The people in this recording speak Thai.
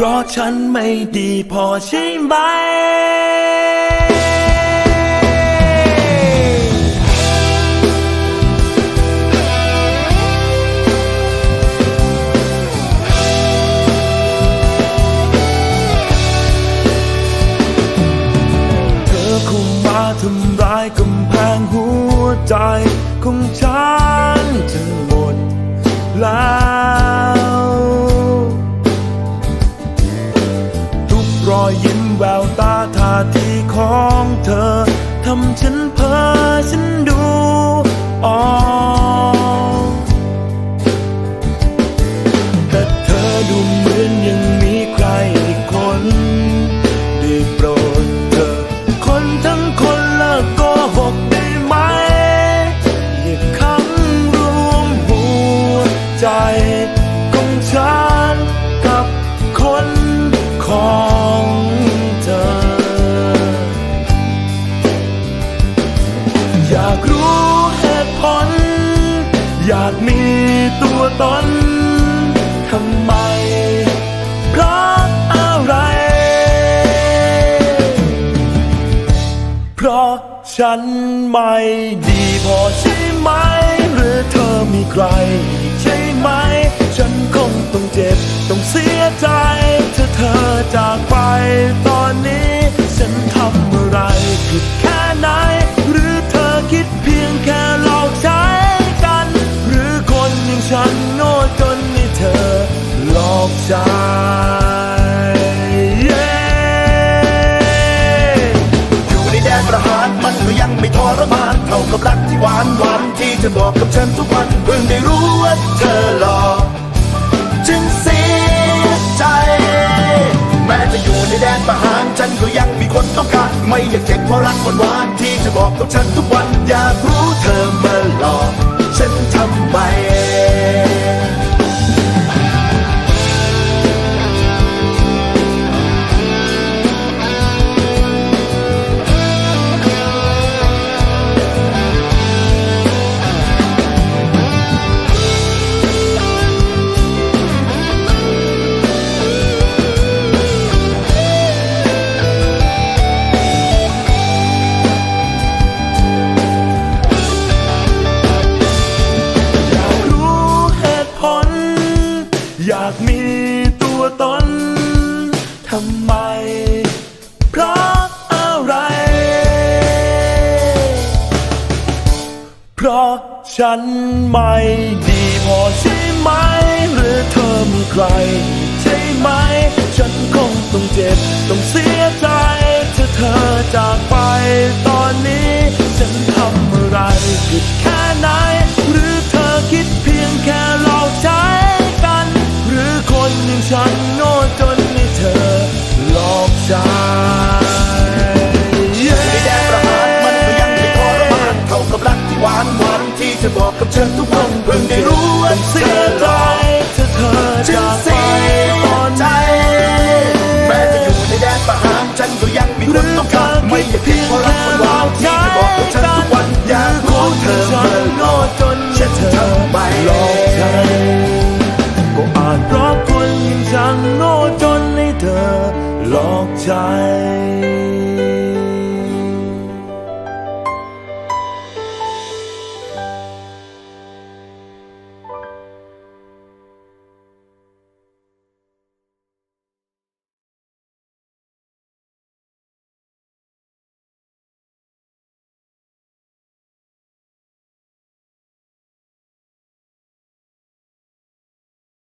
เพราะฉันไม่ดีพอใช่ไหมเธอคงมาทำร้ายกำแพงหัวใจของฉันจนหมดแล้ว รอยยิ้มแววตาท่าทีของเธอทำฉันเพ้อฉันดูออกแต่เธอดูเหมือนยังมีใครอีกคนได้โปรดเธอ คนทั้งคนเลิกโกหกได้ไหมอย่าขังรวมหัวใจของฉันกับคนของากมีตัวตนทำไม เพราะอะไร เพราะฉันไม่ดีพอใช่ไหม หรือเธอมีใคร ใช่ไหม ฉันคงต้องเจ็บ ต้องเสียใจ ถ้าเธอจากไปตอนนี้ ฉันทำอะไรผิดแค่ไหน ใจ อยู่ในแดนประหารมันก็ยังไม่ทรมานเท่ากับรักที่หวานหวานที่จะบอกกับฉันทุกวันเพิ่งได้รู้ว่าเธอหลอกจึงเสียใจ แม้จะอยู่ในแดนประหารฉันก็ยังมีคนต้องการไม่อยากเจ็บเพราะรักหวานหวานที่จะบอกกับฉันทุกวัน อยากรู้เธอมาหลอกฉันทำไม อยากมีตัวตนทำไม เพราะอะไร เพราะฉันไม่ดีพอใช่ไหม หรือเธอมีใคร ใช่ไหม ฉันคงต้องเจ็บ ต้องเสียใจถ้าเธอจากไปตอนนี้ ฉันทำอะไรผิดแค่ บอกกับฉันทุกวันเพิ่งได้รู้ว่าเสีอยใจถ้าเธอจึงจากไปเสียตอนใจ แม้จะอยู่ในแดนประหารฉันก็ยังมีคนต้องการไม่อยากเพียงเพราะรักคนหวานที่จะบอกกับฉันทุกวันอยากรู้เธอเมื่อโง่จนฉันเธอทำไมหลอกใจก็อาจราะคนย่งฉันโง่จนให้เธอหลอกใจ